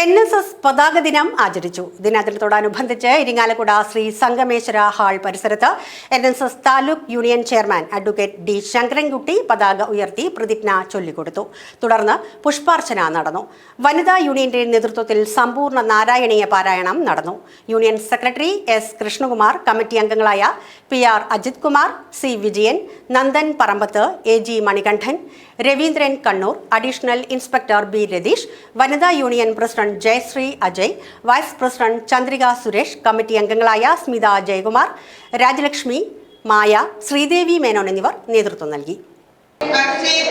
N S S പതാക ദിനം ആചരിച്ചു. ദിനത്തിനോടനുബന്ധിച്ച് ഇരിങ്ങാലക്കുട ശ്രീ സംഗമേശ്വര ഹാൾ പരിസരത്ത് N S S taluk union chairman advocate D Sankarankutty പതാക ഉയർത്തി പ്രതിജ്ഞ ചൊല്ലിക്കൊടുത്തു. തുടർന്ന് പുഷ്പാർച്ചന നടന്നു. വനിതാ യൂണിയന്റെ നേതൃത്വത്തിൽ സമ്പൂർണ നാരായണീയ പാരായണം നടന്നു. Union secretary S Krishnakumar committee അംഗങ്ങളായ P R Ajith Kumar C Vijayan Nandan Parambath A G Manikandan Raveendran Kannur additional inspector B Ratheesh വനിതാ union president Jayasree Ajay vice president Chandrika Suresh committee അംഗങ്ങളായ സ്മിത ജയകുമാർ രാജലക്ഷ്മി മായ ശ്രീദേവി മേനോൻ എന്നിവർ നേതൃത്വം നൽകി. ജയ്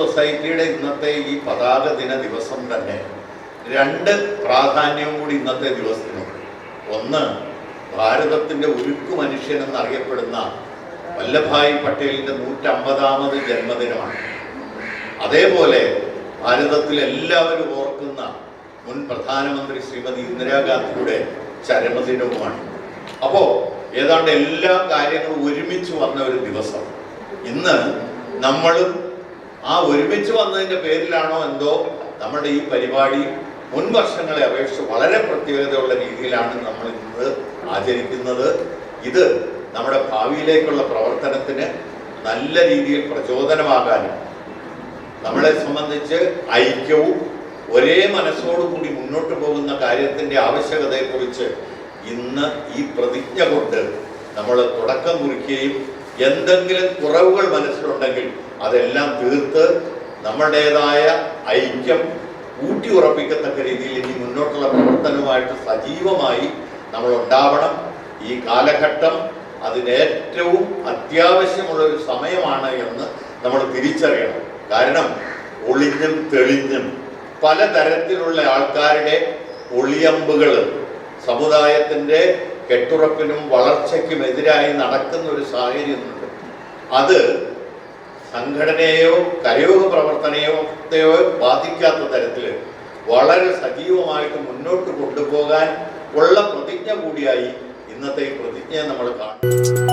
സൊസൈറ്റിയുടെ ഇന്നത്തെ ഈ പതാക ദിന ദിവസം തന്നെ രണ്ട് പ്രാധാന്യവും കൂടി ഇന്നത്തെ ദിവസത്തിനുണ്ട്. ഒന്ന് ഭാരതത്തിന്റെ ഉരുക്കു മനുഷ്യൻ എന്നറിയപ്പെടുന്ന വല്ലഭായ് പട്ടേലിന്റെ നൂറ്റമ്പതാമത് ജന്മദിനമാണ്. അതേപോലെ ഭാരതത്തിൽ എല്ലാവരും ഓർക്കുന്ന മുൻ പ്രധാനമന്ത്രി ശ്രീമതി ഇന്ദിരാഗാന്ധിയുടെ ചരമദിനവുമാണ്. അപ്പോൾ ഏതാണ്ട് എല്ലാ കാര്യങ്ങളും ഒരുമിച്ച് വന്ന ഒരു ദിവസം. ഇന്ന് നമ്മളും ആ ഒരുമിച്ച് വന്നതിന്റെ പേരിലാണോ എന്തോ നമ്മുടെ ഈ പരിപാടി മുൻ വർഷങ്ങളെ അപേക്ഷിച്ച് വളരെ പ്രത്യേകതയുള്ള രീതിയിലാണ് നമ്മൾ ഇന്ന് ആചരിക്കുന്നത്. ഇത് നമ്മുടെ ഭാവിയിലേക്കുള്ള പ്രവർത്തനത്തിന് നല്ല രീതിയിൽ പ്രചോദനമാകാനും നമ്മളെ സംബന്ധിച്ച് ഐക്യവും ഒരേ മനസ്സോടുകൂടി മുന്നോട്ട് പോകുന്ന കാര്യത്തിന്റെ ആവശ്യകതയെക്കുറിച്ച് ഇന്ന് ഈ പ്രതിജ്ഞ കൊണ്ട് നമ്മൾ തുടക്കം കുറിക്കുകയും എന്തെങ്കിലും കുറവുകൾ മനസ്സിലുണ്ടെങ്കിൽ അതെല്ലാം തീർത്ത് നമ്മുടേതായ ഐക്യം ഊട്ടി ഉറപ്പിക്കത്തക്ക രീതിയിൽ ഇനി മുന്നോട്ടുള്ള പ്രവർത്തനവുമായിട്ട് സജീവമായി നമ്മൾ ഉണ്ടാവണം ഈ കാലഘട്ടം അതിനേറ്റവും അത്യാവശ്യമുള്ള ഒരു സമയമാണ് എന്ന് നമ്മൾ തിരിച്ചറിയണം. കാരണം ഒളിഞ്ഞും തെളിഞ്ഞും പലതരത്തിലുള്ള ആൾക്കാരുടെ ഒളിയമ്പുകൾ സമുദായത്തിന്റെ കെട്ടുറപ്പിനും വളർച്ചയ്ക്കും എതിരായി നടക്കുന്ന ഒരു സാഹചര്യമുണ്ട് അത് സംഘടനയോ കരയോഗ പ്രവർത്തനയോ ത്തെയോ ബാധിക്കാത്ത തരത്തിൽ വളരെ സജീവമായിട്ട് മുന്നോട്ട് കൊണ്ടുപോകാൻ ഉള്ള പ്രതിജ്ഞ കൂടിയായി ഇന്നത്തെ ഈ പ്രതിജ്ഞയെ നമ്മൾ കാണും.